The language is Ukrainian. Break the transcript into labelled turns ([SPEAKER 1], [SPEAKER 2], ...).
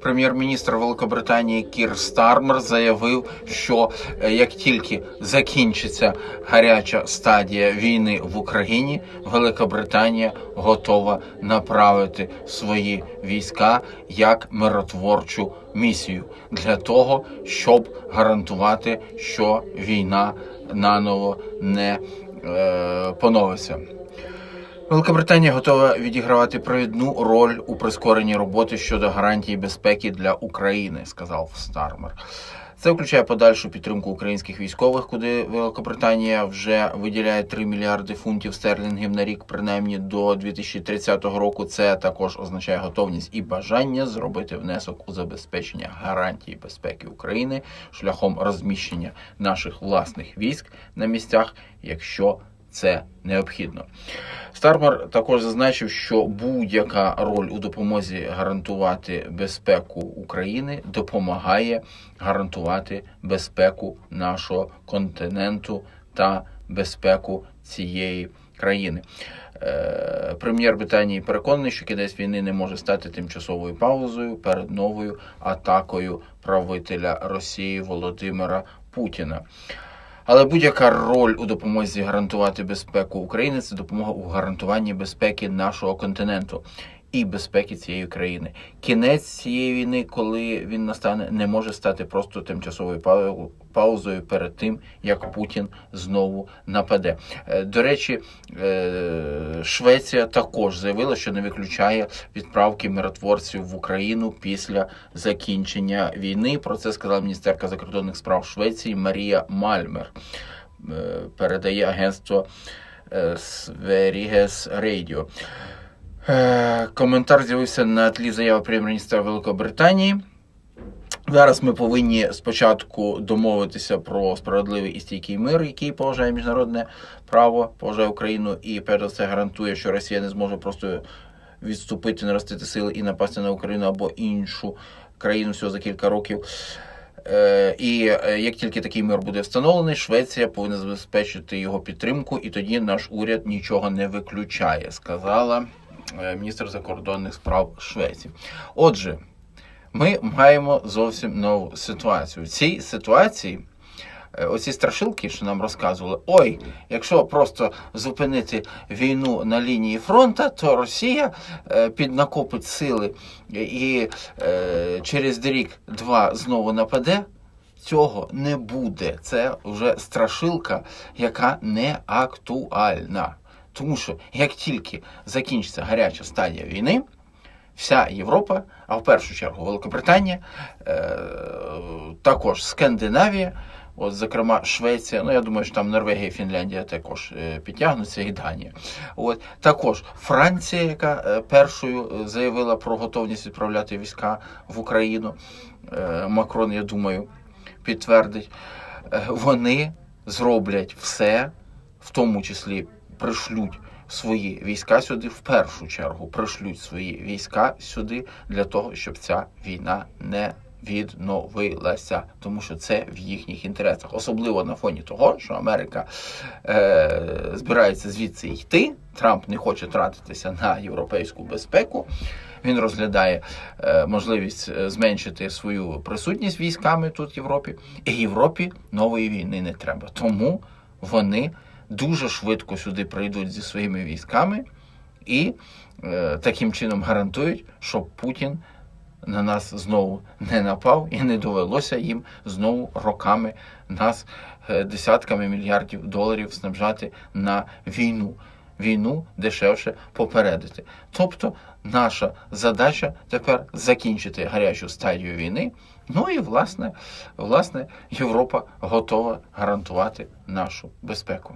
[SPEAKER 1] Прем'єр-міністр Великобританії Кір Стармер заявив, що е, як тільки закінчиться гаряча стадія війни в Україні, Великобританія готова направити свої війська як миротворчу місію для того, щоб гарантувати, що війна наново не е, поновиться. Великобританія готова відігравати провідну роль у прискоренні роботи щодо гарантії безпеки для України, сказав Стармер. Це включає подальшу підтримку українських військових, куди Великобританія вже виділяє 3 мільярди фунтів стерлінгів на рік, принаймні до 2030 року. Це також означає готовність і бажання зробити внесок у забезпечення гарантії безпеки України шляхом розміщення наших власних військ на місцях, якщо це необхідно. Стармер також зазначив, що будь-яка роль у допомозі гарантувати безпеку України допомагає гарантувати безпеку нашого континенту та безпеку цієї країни. Е, Прем'єр Британії переконаний, що кінець війни не може стати тимчасовою паузою перед новою атакою правителя Росії Володимира Путіна. Але будь-яка роль у допомозі гарантувати безпеку України це допомога у гарантуванні безпеки нашого континенту і безпеки цієї країни. Кінець цієї війни, коли він настане, не може стати просто тимчасовою паузою перед тим, як Путін знову нападе. Е, До речі, е, Швеція також заявила, що не виключає відправки миротворців в Україну після закінчення війни. Про це сказала міністерка закордонних справ Швеції Марія Мальмер. Е, Передає агентство Радіо. Е, Коментар з'явився на тлі заяви прем'єр-міністра Великобританії. Зараз ми повинні спочатку домовитися про справедливий і стійкий мир, який поважає міжнародне право, поважає Україну і перш за все гарантує, що Росія не зможе просто відступити, наростити сили і напасти на Україну або іншу країну всього за кілька років. Е, І е, як тільки такий мир буде встановлений, Швеція повинна забезпечити його підтримку, і тоді наш уряд нічого не виключає, сказала е, міністр закордонних справ Швеції. Отже, ми маємо зовсім нову ситуацію. В цій ситуації. е, Оці страшилки, що нам розказували, ой, якщо просто зупинити війну на лінії фронту, то Росія е, піднакопить сили і е, через рік-два знову нападе. Цього не буде. Це вже страшилка, яка не актуальна. Тому що як тільки закінчиться гаряча стадія війни, вся Європа, а в першу чергу Великобританія, е, також Скандинавія, от, зокрема Швеція, ну я думаю, що там Норвегія Фінляндія також е, підтягнуться, і Данія. От, також Франція, яка е, першою е, заявила про готовність відправляти війська в Україну. Е, Макрон, я думаю, підтвердить. Е, Вони зроблять все, в тому числі пришлють свої війська сюди, в першу чергу пришлють свої війська сюди для того, щоб ця війна не відновилася, тому що це в їхніх інтересах, особливо на фоні того, що Америка е, збирається звідси йти. Трамп не хоче тратитися на європейську безпеку. Він розглядає е, можливість е, зменшити свою присутність військами тут в Європі. І Європі нової війни не треба. Тому вони дуже швидко сюди прийдуть зі своїми військами і е, таким чином гарантують, що Путін на нас знову не напав і не довелося їм знову роками нас е, десятками мільярдів доларів снабжати на війну. Війну дешевше попередити. Тобто наша задача тепер закінчити гарячу стадію війни. Ну і власне, власне, Європа готова гарантувати нашу безпеку.